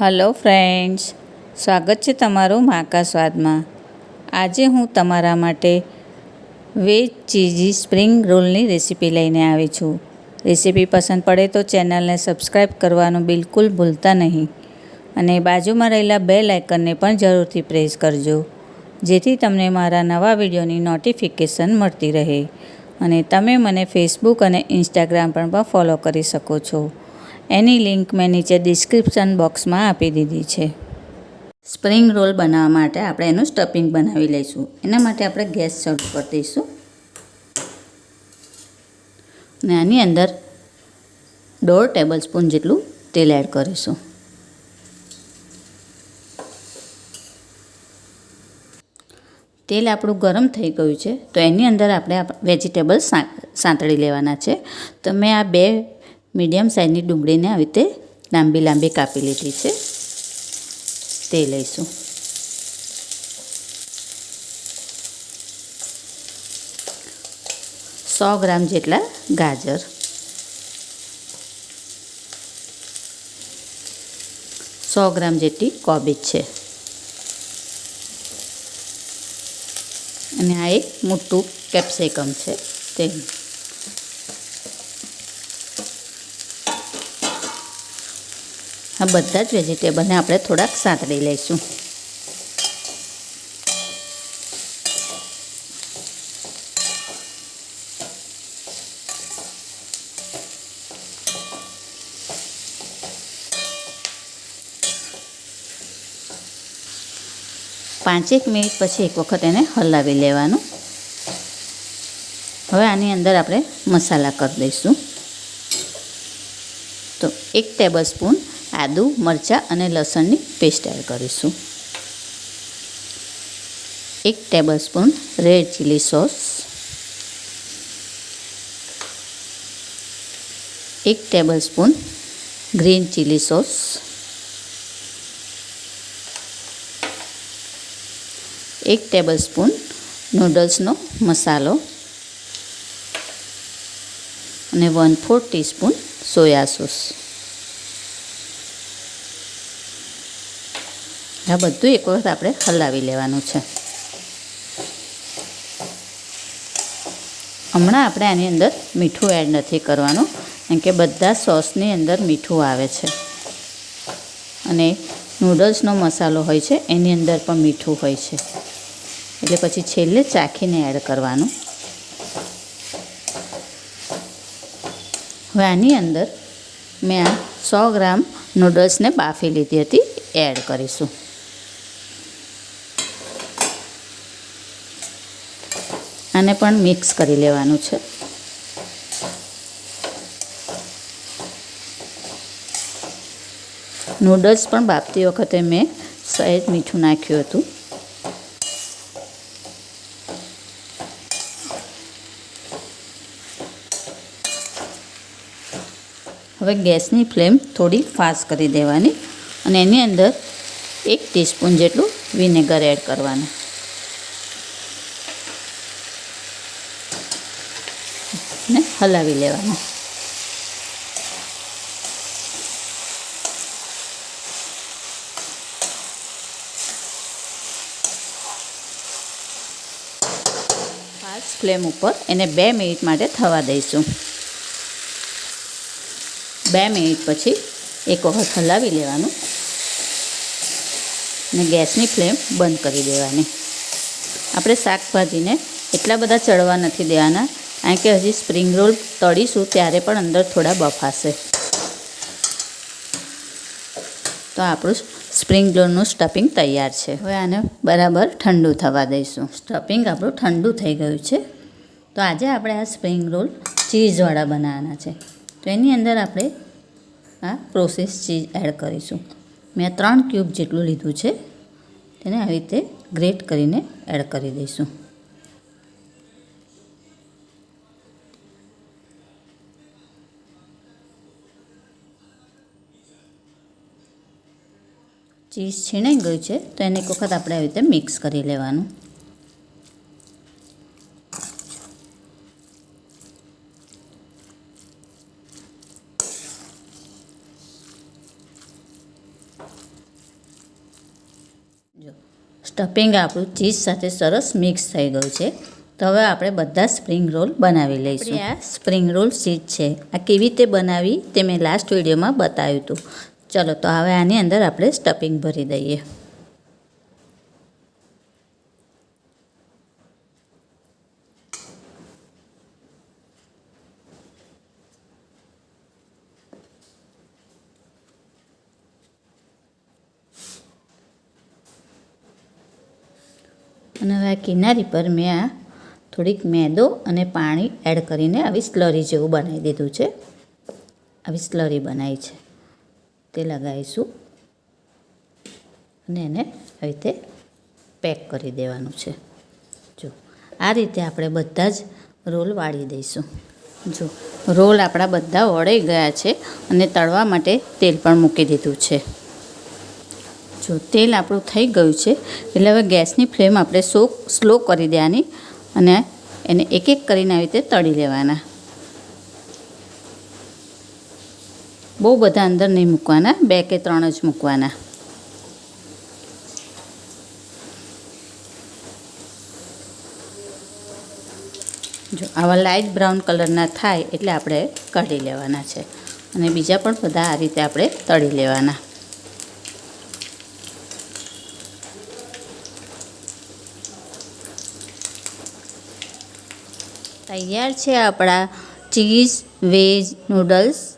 Hello friends, સ્વાગત છે તમારું માકા સ્વાદમાં. આજે હું તમારા માટે વેજ ચીઝી સ્પ્રિંગ રોલની રેસીપી લઈને આવી છું. રેસીપી પસંદ પડે તો ચેનલને સબસ્ક્રાઈબ કરવાનું બિલકુલ ભૂલતા નહીં અને બાજુમાં રહેલા બે લાઇકનને પણ જરૂરથી પ્રેસ કરજો, જેથી તમને મારા નવા વિડીયોની નોટિફિકેશન મળતી રહે અને તમે મને ફેસબુક અને ઇન્સ્ટાગ્રામ પર પણ ફોલો કરી શકો છો. એની લિંક મેં નીચે ડિસ્ક્રિપ્શન બોક્સમાં આપી દીધી છે. સ્પ્રિંગ રોલ બનાવવા માટે આપણે એનું સ્ટફિંગ બનાવી લઈશું. એના માટે આપણે ગેસ શરૂ કરી દઈશું. અને આની અંદર દોઢ ટેબલ સ્પૂન જેટલું તેલ એડ કરીશું. તેલ આપણું ગરમ થઈ ગયું છે, તો એની અંદર આપણે વેજીટેબલ્સ સાંતળી લેવાના છે. તો મેં આ બે મીડિયમ સાઇઝની ડુંગળીને આવી રીતે લાંબી લાંબી કાપી લીધી છે. તે લઈશું. સો ગ્રામ જેટલા ગાજર. સો ગ્રામ જેટલી કોબીજ છે. અને આ એક મોટું કેપ્સિકમ છે. તે આ બધા જ વેજીટેબલને આપણે થોડાક સાંતળી લઈશું. પાંચેક મિનિટ પછી એક વખત એને હલાવી લેવાનું. હવે આની અંદર આપણે મસાલા કરી દઈશું. તો એક ટેબલ સ્પૂન આદુ, મરચાં અને લસણની પેસ્ટ એડ કરીશું. એક tablespoon red chilli sauce. એક tablespoon green chilli sauce. એક ટેબલ સ્પૂન નૂડલ્સનો મસાલો. અને one four teaspoon soya sauce. આ બધું એક વખત આપણે હલાવી લેવાનું છે. હમણાં આપણે આની અંદર મીઠું એડ નથી કરવાનું કારણ કે બધા સોસની અંદર મીઠું આવે છે. અને નૂડલ્સનો મસાલો હોય છે, એની અંદર પણ મીઠું હોય છે. એટલે પછી છેલ્લે ચાખીને એડ કરવાનું. હવે આની અંદર મેં આ સો ગ્રામ નૂડલ્સને બાફી લીધી હતી એડ કરીશું. આને પણ મિક્સ કરી લેવાનું છે. નૂડલ્સ પણ બાફતી વખતે મેં સહેજ મીઠું નાખ્યું હતું. હવે ગેસની ફ્લેમ થોડી ફાસ્ટ કરી દેવાની અને એની અંદર એક ટીસ્પૂન જેટલું વિનેગર એડ કરવાનું. ને હલાવી લેવાનું. ફાસ્ટ ફ્લેમ ઉપર એને બે મિનિટ માટે થવા દઈશું. બે મિનિટ પછી એક વખત હલાવી લેવાનું. ને ગેસની ફ્લેમ બંધ કરી દેવાની. આપણે શાકભાજીને એટલા બધા ચડવા નથી દેવાના કારણ કે હજી સ્પ્રિંગ રોલ તળીશું, ત્યારે પણ અંદર થોડા બફાશે તો આપણું સ્પ્રિંગ રોલનું સ્ટફિંગ તૈયાર છે. હવે આને બરાબર ઠંડુ થવા દઈશું. સ્ટફિંગ આપણું ઠંડુ થઈ ગયું છે. તો આજે આપણે આ સ્પ્રિંગ રોલ ચીઝવાળા બનાવવાના છે. તો એની અંદર આપણે આ પ્રોસેસ ચીઝ એડ કરીશું. મેં ત્રણ ક્યુબ જેટલું લીધું છે. તેને આવી રીતે ગ્રેટ કરીને એડ કરી દઈશું. ચીઝ છીણાઈ ગયું છે તો એને એક વખત આપણે આવી રીતે મિક્સ કરી લેવાનું. જો સ્ટફિંગ આપણું ચીઝ સાથે સરસ મિક્સ થઈ ગયું છે તો હવે આપણે બધા સ્પ્રિંગ રોલ બનાવી લઈશું. આ સ્પ્રિંગ રોલ ચીઝ છે આ કેવી રીતે બનાવી તે મેં લાસ્ટ વિડીયોમાં બતાવ્યું હતું. ચલો તો હવે આની અંદર આપણે સ્ટફિંગ ભરી દઈએ. અને હવે આ કિનારી પર મેં આ થોડીક મેદો અને પાણી એડ કરીને આવી સ્લરી જેવું બનાવી દીધું છે. આવી સ્લરી બનાવી છે. તે લગાવીશું. અને એને આવી રીતે પેક કરી દેવાનું છે. જો, આ રીતે આપણે બધા જ રોલ વાળી દઈશું. જો, રોલ આપણા બધા વળાઈ ગયા છે અને તળવા માટે તેલ પણ મૂકી દીધું છે. જો, તેલ આપણું થઈ ગયું છે, એટલે હવે ગેસની ફ્લેમ આપણે સો, સ્લો કરી દેવાની અને એને એક એક કરીને આવી રીતે તળી લેવાના. બહુ બધા અંદર નહીં મૂકવાના, બે કે ત્રણ જ મૂકવાના. જો આવા લાઇટ બ્રાઉન કલરના થાય એટલે આપણે કાઢી લેવાના છે. અને બીજા પણ બધા આ રીતે આપણે તળી લેવાના. તૈયાર છે આપણા cheese, veg, noodles.